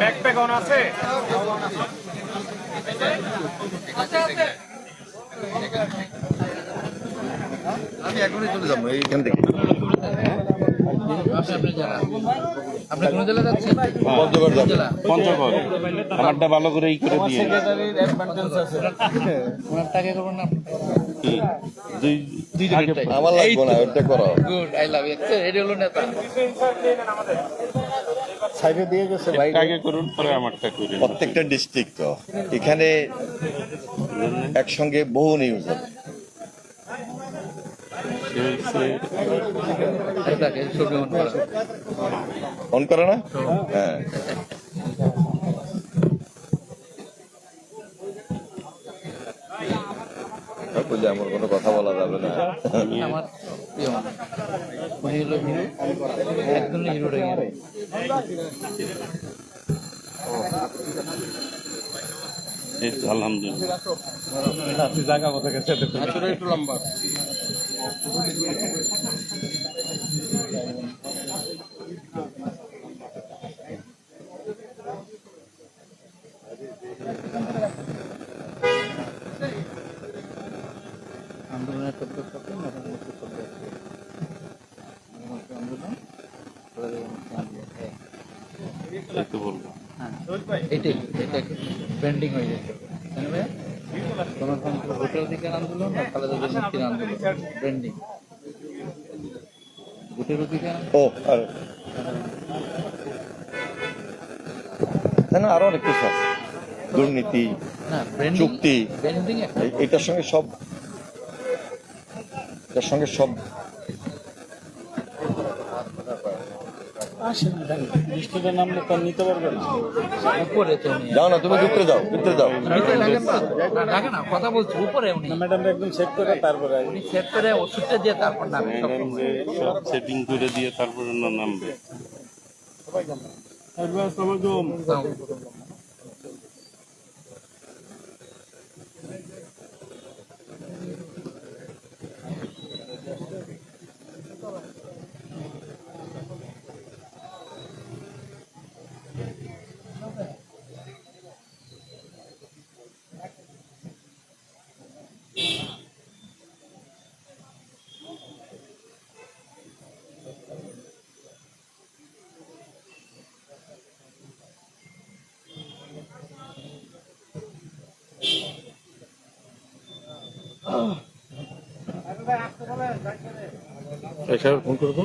Backpack on আছে আমি এখনই চলে যাব এইখান থেকে। আপনি কোন জেলা যাচ্ছেন? পঞ্চগড় জেলা? পঞ্চগড়। আমারটা ভালো করে ই করে দিয়ে। ওনার টাকা করবেন না। দুই আমার লাগবে না ওটা করো। গুড আই লাভ ইউ এটি হলো নেতা। সাইডে দিয়ে গেছে ভাই আগে করুন পরে আমারটা করে প্রত্যেকটা ডিস্ট্রিক্ট তো। এখানে একসঙ্গে বহু নিউজ হবে অন ফোন করে না? হ্যাঁ। আমার কোনো কথা বলা যাবে না। আমার প্রিয় উনি হলো হিরো একজন হিরো এই তো আলহামদুলিল্লাহ। গেছে একটু লম্বা আন্দোলনের শব্দ শব্দ মতামতের শব্দ আছে আন্দোলন হ্যাঁ এই তো বলব হ্যাঁ এটাই এটা পেন্ডিং হয়ে ভাইয়া? গণতন্ত্র ভোটের অধিকার আন্দোলন আর খালেদা মুক্তির আন্দোলন পেন্ডিং ভোটের অধিকার? ও আর না, আরও অনেক কিছু আছে। দুর্নীতি চুক্তি এটার সঙ্গে সব এটার সঙ্গে সব বৃষ্টিতে নামলে তো নিতে পারবে না উপরে তো যাও না তুমি ভিতরে যাও ভিতরে যাও। ভিতরে না না, ডাকে না কথা বলছি উপরে উনি ম্যাডাম একদম সেট করে তারপরে উনি সেট করে ওষুধটা দিয়ে তারপর নামে সব সেটিং করে দিয়ে তারপরে নামবে। ফোন করব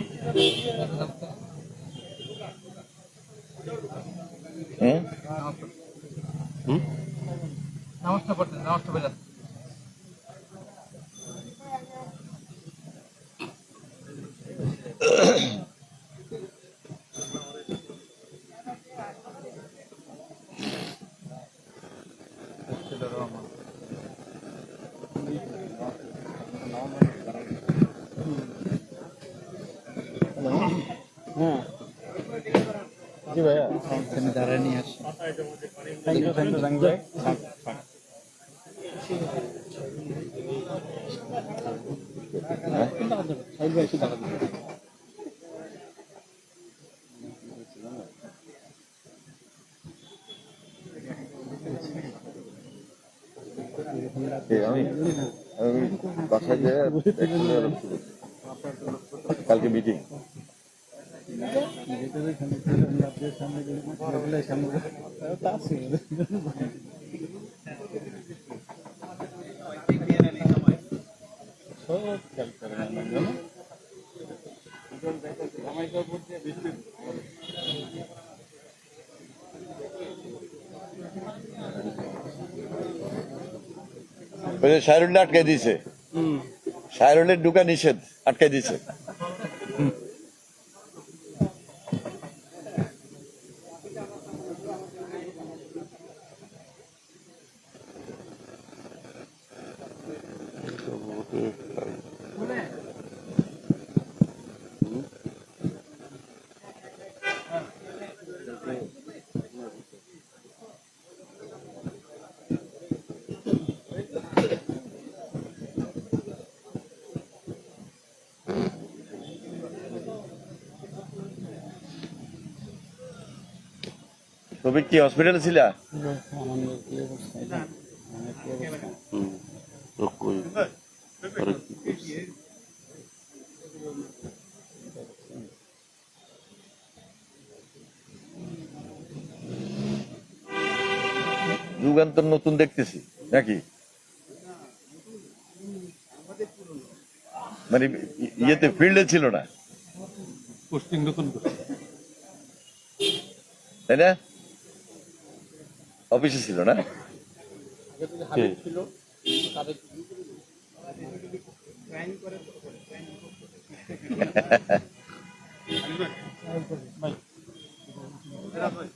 জি ভাইয়া। দাঁড়ায় নিয়ে আসি। Thank you thank you thank you আমি আমি বাসায় কালকে মিটিং সাইরুল্লা আটকে দিয়েছে। সাইরুলের ঢুকা নিষেধ আটকে দিয়েছে। শফিক কি হসপিটালে ছিলা? যুগান্তর নতুন দেখতেছি নাকি? মানে ইয়েতে ফিল্ডে ছিল না। পোস্টিং নতুন করে। তাই না? অফিসে ছিল না? একটা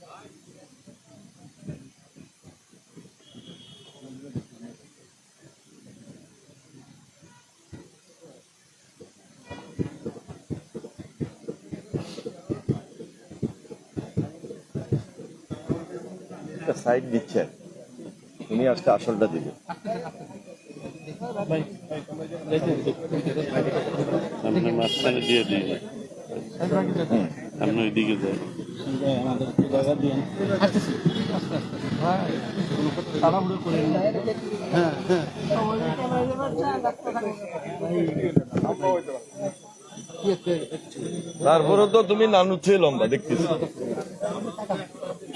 সাইড দিচ্ছেন উনি আজকে আসলটা দিবে। আপনি মাঝখানে দিয়ে দিন আপনি ওইদিকে যান তারপরে তো তুমি নানু চেয়ে লম্বা দেখতেছি।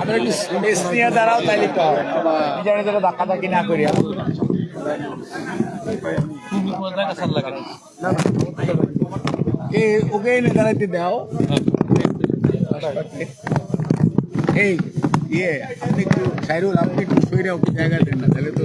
আমরা একটু স্পেস নিয়ে দাঁড়াও। নিজের ধাক্কা ধাক্কি না এই ইয়ে আপনি একটু সাইরুল, আপনি একটু শরীরে ওকে জায়গা দেন না, তাহলে তো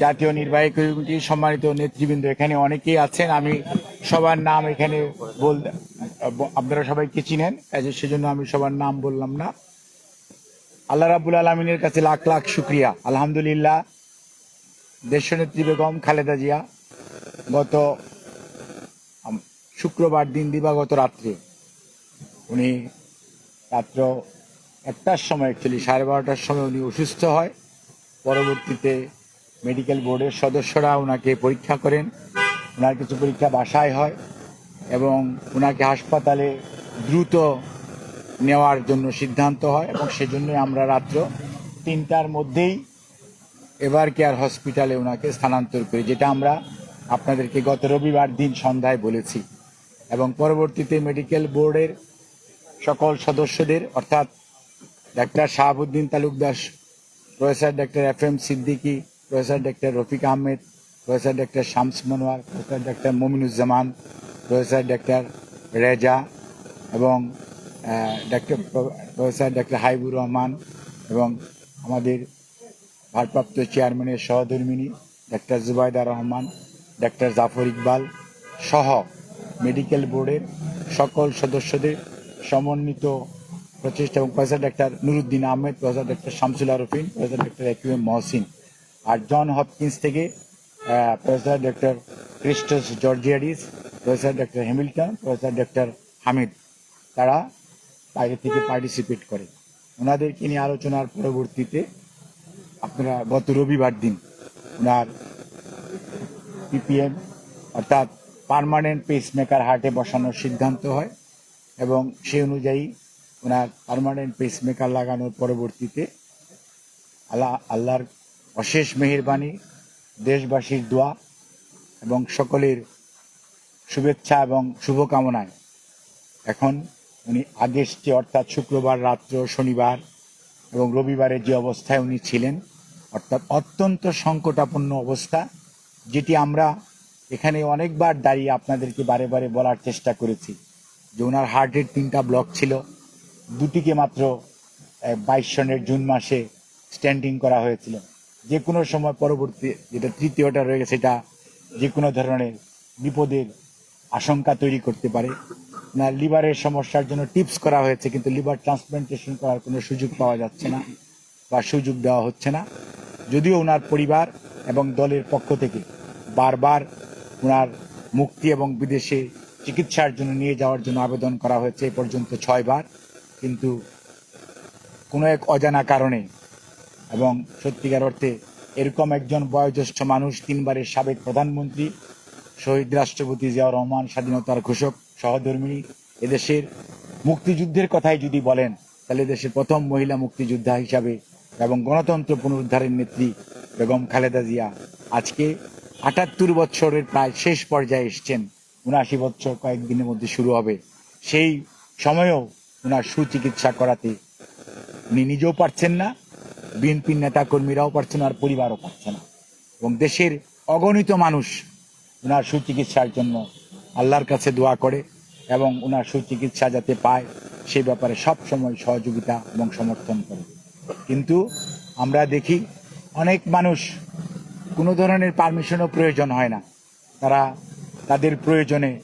জাতীয় নির্বাহী কমিটি সম্মানিত নেতৃবৃন্দ এখানে অনেকেই আছেন। আমি সবার নাম এখানে বল আপনারা সবাইকে চিনেন সেজন্য আমি সবার নাম বললাম না। আল্লাহ রাবুল আলমিনের কাছে লাখ লাখ শুক্রিয়া। আলহামদুলিল্লাহ দেশনেত্রী বেগম খালেদা জিয়া গত শুক্রবার দিন দিবাগত রাত্রে উনি রাত্র একটার সময় অ্যাকচুয়ালি সাড়ে বারোটার সময় উনি অসুস্থ হয়। পরবর্তীতে মেডিকেল বোর্ডের সদস্যরা ওনাকে পরীক্ষা করেন। ওনার কিছু পরীক্ষা বাসায় হয় এবং ওনাকে হাসপাতালে দ্রুত নেওয়ার জন্য সিদ্ধান্ত হয় এবং সেজন্যই আমরা রাত্র তিনটার মধ্যেই এভার কেয়ার হসপিটালে ওনাকে স্থানান্তর করি, যেটা আমরা আপনাদেরকে গত রবিবার দিন সন্ধ্যায় বলেছি। এবং পরবর্তীতে মেডিকেল বোর্ডের সকল সদস্যদের, অর্থাৎ doctor Shahabuddin Talukdas professor doctor F M Siddiqui professor doctor Rafiq Ahmed professor doctor Shams Monowar professor doctor Mominuzzaman professor doctor Reza এবং doctor professor doctor Haibur Rahman এবং আমাদের ভারপ্রাপ্ত চেয়ারম্যানের সহধর্মিনী ডাক্তার জুবাইদা রহমান ডাক্তার জাফর ইকবাল সহ মেডিকেল বোর্ডের সকল সদস্যদের সমন্বিত প্রচেষ্টা এবং professor doctor Nuruddin Ahmed professor doctor Shamsul Arefin professor doctor AQM Mohsin আর জন হপকিন্স থেকে professor doctor Christos Georgiadis professor doctor Hamilton, professor doctor Hamid, তারা বাইরে থেকে পার্টিসিপেট করে। ওনাদেরকে নিয়ে আলোচনার পরবর্তীতে আপনারা গত রবিবার দিন ওনার পিপিএম অর্থাৎ পার্মানেন্ট পেসমেকার হার্টে বসানোর সিদ্ধান্ত হয় এবং সে অনুযায়ী ওনার পার্মানেন্ট পেসমেকার লাগানোর পরবর্তীতে আল্লাহ আল্লাহর অশেষ মেহেরবানি, দেশবাসীর দোয়া এবং সকলের শুভেচ্ছা এবং শুভকামনায়। এখন উনি আগস্টে অর্থাৎ শুক্রবার রাত্র, শনিবার এবং রবিবারে যে অবস্থায় উনি ছিলেন, অর্থাৎ অত্যন্ত সংকটাপন্ন অবস্থা, যেটি আমরা এখানে অনেকবার দাঁড়িয়ে আপনাদেরকে বারে বারে বলার চেষ্টা করেছি যে ওনার হার্টের তিনটা ব্লক ছিল। দুটিকে মাত্র বাইশ সনের জুন মাসে স্ট্যান্ডিং করা হয়েছিল। যে কোনো সময় পরবর্তী যেটা তৃতীয়টা রয়েছে, সেটা যে কোনো ধরনের বিপদের আশঙ্কা তৈরি করতে পারে। না, লিভারের সমস্যার জন্য টিপস করা হয়েছে, কিন্তু লিভার ট্রান্সপ্লান্টেশন করার কোনো সুযোগ পাওয়া যাচ্ছে না বা সুযোগ দেওয়া হচ্ছে না। যদিও ওনার পরিবার এবং দলের পক্ষ থেকে বারবার ওনার মুক্তি এবং বিদেশে চিকিৎসার জন্য নিয়ে যাওয়ার জন্য আবেদন করা হয়েছে, এ পর্যন্ত ছয়বার। কিন্তু কোনো এক অজানা কারণে এবং সত্যিকার অর্থে এরকম একজন বয়োজ্যেষ্ঠ মানুষ তিনবারের সাবেক প্রধানমন্ত্রী, শহীদ রাষ্ট্রপতি জিয়াউর রহমান, স্বাধীনতার ঘোষক, সহধর্মিণী, এদেশের মুক্তিযুদ্ধের কথাই যদি বলেন, তাহলে দেশের প্রথম মহিলা মুক্তিযোদ্ধা হিসাবে এবং গণতন্ত্র পুনরুদ্ধারের নেত্রী বেগম খালেদা জিয়া আজকে আটাত্তর বছরের প্রায় শেষ পর্যায়ে এসছেন। উনআশি বছর কয়েকদিনের মধ্যে শুরু হবে। সেই সময়েও ওনার সুচিকিৎসা করাতে উনি নিজেও পারছেন না বিএনপির নেতা কর্মীরাও পারছেন না আর পরিবারও পারছে না। এবং দেশের অগণিত মানুষ ওনার সুচিকিৎসার জন্য আল্লাহর কাছে দোয়া করে এবং ওনার সুচিকিৎসা যাতে পায় সে ব্যাপারে সব সময় সহযোগিতা এবং সমর্থন করে। কিন্তু আমরা দেখি অনেক মানুষ কোনো ধরনের পারমিশনও প্রয়োজন হয় না। তারা তাদের প্রয়োজনে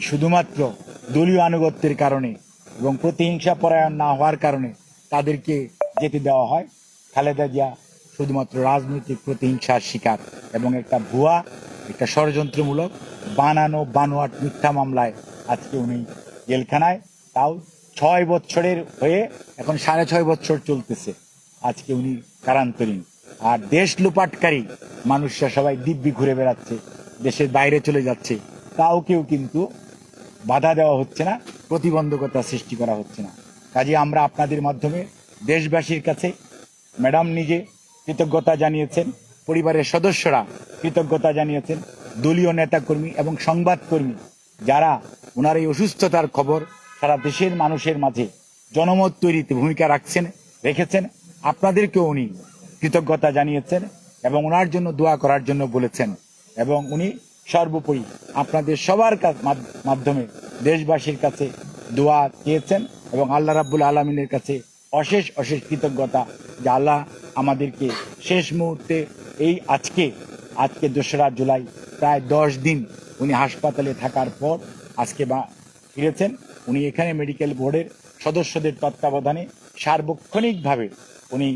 শুধুমাত্র দলীয় আনুগত্যের কারণে এবং প্রতিহিংসা পরায়ণ না হওয়ার কারণে তাদেরকে যেতে দেওয়া হয়। খালেদা জিয়া শুধুমাত্র রাজনৈতিক প্রতিহিংসার শিকার এবং একটা ভুয়া, একটা ষড়যন্ত্রমূলক বানানো বানোয়াট মিথ্যা মামলায় আজকে উনি জেলখানায়। তাও ছয় বছরের হয়ে এখন সাড়ে ছয় বছর চলতেছে আজকে উনি কারান্তরীণ। আর দেশ লুপাটকারী মানুষরা সবাই দিব্যি ঘুরে বেড়াচ্ছে, দেশের বাইরে চলে যাচ্ছে। তাও কেউ কিন্তু বাধা দেওয়া হচ্ছে না, প্রতিবন্ধকতা সৃষ্টি করা হচ্ছে না। কাজে আমরা আপনাদের মাধ্যমে দেশবাসীর কাছে ম্যাডাম নিজে কৃতজ্ঞতা জানিয়েছেন, পরিবারের সদস্যরা কৃতজ্ঞতা জানিয়েছেন, দলীয় নেতাকর্মী এবং সংবাদকর্মী যারা ওনার এই অসুস্থতার খবর সারা দেশের মানুষের মাঝে জনমত তৈরিতে ভূমিকা রাখছেন, রেখেছেন। আপনাদেরকেও উনি কৃতজ্ঞতা জানিয়েছেন এবং ওনার জন্য দোয়া করার জন্য বলেছেন এবং উনি সর্বোপরি আপনাদের সবার মাধ্যমে দেশবাসীর কাছে দোয়া চেয়েছেন এবং আল্লাহ রাব্বুল আলমিনের কাছে অশেষ অশেষ কৃতজ্ঞতা আল্লাহ আমাদেরকে শেষ মুহূর্তে এই আজকে আজকে দোসরা জুলাই, প্রায় দশ দিন উনি হাসপাতালে থাকার পর আজকে বা ফিরেছেন। উনি এখানে মেডিকেল বোর্ডের সদস্যদের তত্ত্বাবধানে সার্বক্ষণিকভাবে উনি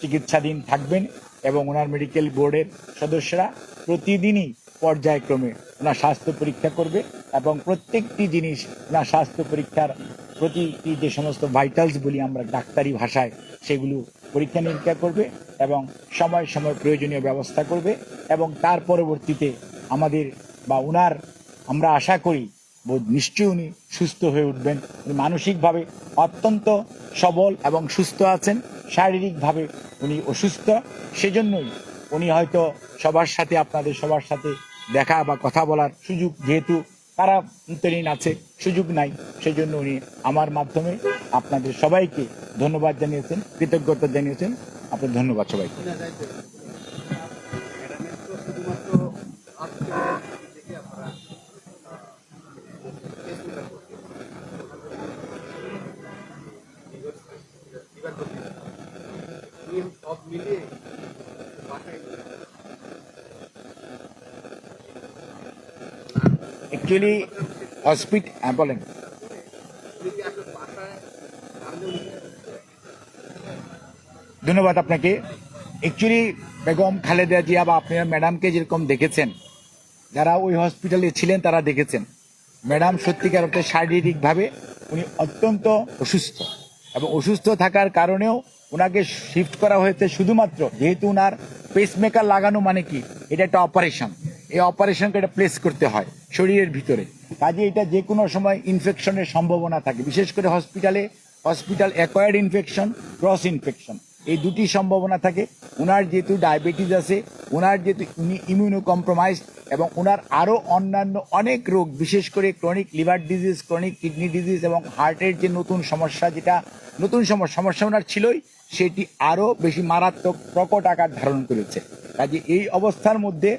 চিকিৎসাধীন থাকবেন এবং ওনার মেডিকেল বোর্ডের সদস্যরা প্রতিদিনই পর্যায়ক্রমে ওনার স্বাস্থ্য পরীক্ষা করবে এবং প্রত্যেকটি জিনিস ওনার স্বাস্থ্য পরীক্ষার প্রতিটি যে সমস্ত ভাইটালস বলি আমরা ডাক্তারি ভাষায় সেগুলো পরীক্ষা নিরীক্ষা করবে এবং সময় সময় প্রয়োজনীয় ব্যবস্থা করবে এবং তার পরবর্তীতে আমাদের বা ওনার আমরা আশা করি বোধ নিশ্চয়ই উনি সুস্থ হয়ে উঠবেন। উনি মানসিকভাবে অত্যন্ত সবল এবং সুস্থ আছেন, শারীরিকভাবে উনি অসুস্থ, সেজন্যই উনি হয়তো সবার সাথে আপনাদের সবার সাথে দেখা বা কথা বলার সুযোগ যেহেতু তারা অন্তরীণ আছে সুযোগ নাই সেজন্য উনি আমার মাধ্যমে আপনাদের সবাইকে ধন্যবাদ জানিয়েছেন কৃতজ্ঞতা জানিয়েছেন আপনার ধন্যবাদ সবাইকে অ্যাকচুয়ালি হসপিটাল হ্যাঁ বলেন ধন্যবাদ আপনাকে। অ্যাকচুয়ালি বেগম খালেদা জিয়া বা আপনারা ম্যাডামকে যেরকম দেখেছেন, যারা ওই হসপিটালে ছিলেন, তারা দেখেছেন। ম্যাডাম সত্যিকার অর্থে শারীরিকভাবে উনি অত্যন্ত অসুস্থ। এবং অসুস্থ থাকার কারণেও ওনাকে শিফট করা হয়েছে শুধুমাত্র, যেহেতু ওনার পেসমেকার লাগানো মানে কি? এটা একটা অপারেশন এই অপারেশনকে এটা প্লেস করতে হয় শরীরের ভিতরে। কাজে এটা যে কোনো সময় ইনফেকশনের সম্ভাবনা থাকে। বিশেষ করে হসপিটালে hospital acquired infection cross infection এই দুটি সম্ভাবনা থাকে। ওনার যেহেতু ডায়াবেটিস আছে ওনার যেহেতু উনি ইমিউনো কম্প্রোমাইজ এবং ওনার আরও অন্যান্য অনেক রোগ, বিশেষ করে chronic liver disease chronic kidney disease এবং হার্টের যে নতুন সমস্যা, যেটা নতুন সমস্যা সমস্যা ওনার ছিলই। সেটি আরও বেশি মারাত্মক প্রকট আকার ধারণ করেছে। কাজে এই অবস্থার মধ্যে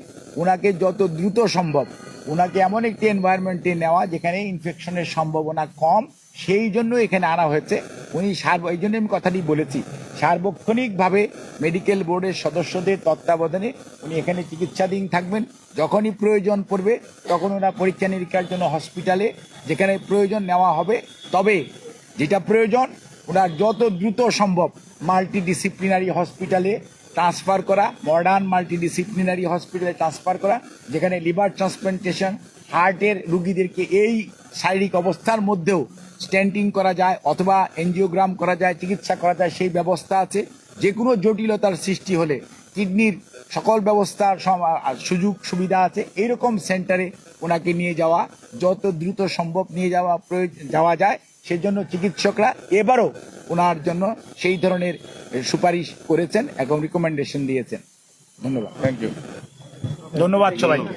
ওনাকে যত দ্রুত সম্ভব ওনাকে এমন একটি এনভায়রনমেন্টে নেওয়া যেখানে ইনফেকশনের সম্ভাবনা কম, সেই জন্য এখানে আনা হয়েছে। উনি সার্ব, এই জন্য আমি কথাটি বলেছি, সার্বক্ষণিকভাবে মেডিকেল বোর্ডের সদস্যদের তত্ত্বাবধানে উনি এখানে চিকিৎসাধীন থাকবেন। যখনই প্রয়োজন পড়বে, তখন ওনার পরীক্ষা নিরীক্ষার জন্য হসপিটালে যেখানে প্রয়োজন নেওয়া হবে, তবে যেটা প্রয়োজন ওনার যত দ্রুত সম্ভব মাল্টি ডিসিপ্লিনারি হসপিটালে ট্রান্সফার করা মডার্ন মাল্টিডিসিপ্লিনারি হসপিটালে ট্রান্সফার করা, যেখানে লিভার ট্রান্সপ্লান্টেশন হার্টের রুগীদেরকে এই শারীরিক অবস্থার মধ্যেও স্ট্যান্ডিং করা যায় অথবা এনজিওগ্রাম করা যায়, চিকিৎসা করা যায়, সেই ব্যবস্থা আছে। যে কোনো জটিলতার সৃষ্টি হলে কিডনির সকল ব্যবস্থার সুযোগ সুবিধা আছে। এইরকম সেন্টারে ওনাকে নিয়ে যাওয়া, যত দ্রুত সম্ভব নিয়ে যাওয়া যাওয়া যায়। সেজন্য চিকিৎসকরা এবারও ওনার জন্য সেই ধরনের সুপারিশ করেছেন এবং রিকমেন্ডেশন দিয়েছেন। ধন্যবাদ। থ্যাংক ইউ ধন্যবাদ সবাইকে।